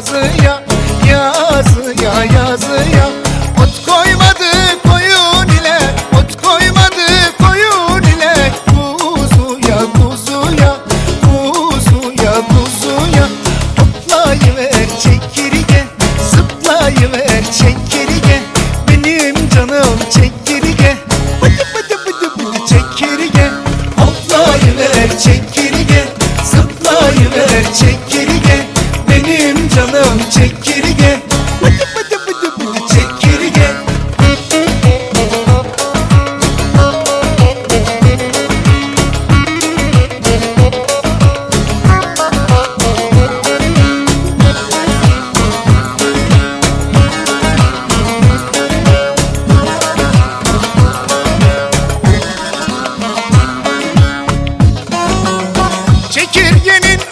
yazıya Yazıya yazıya. Ot koymadı koyun ile Ot koymadı koyun ile. Kuzuya kuzuya Kuzuya kuzuya. Hoplayıver çekirge Zıplayıver çekirge. Benim canım çekirge shining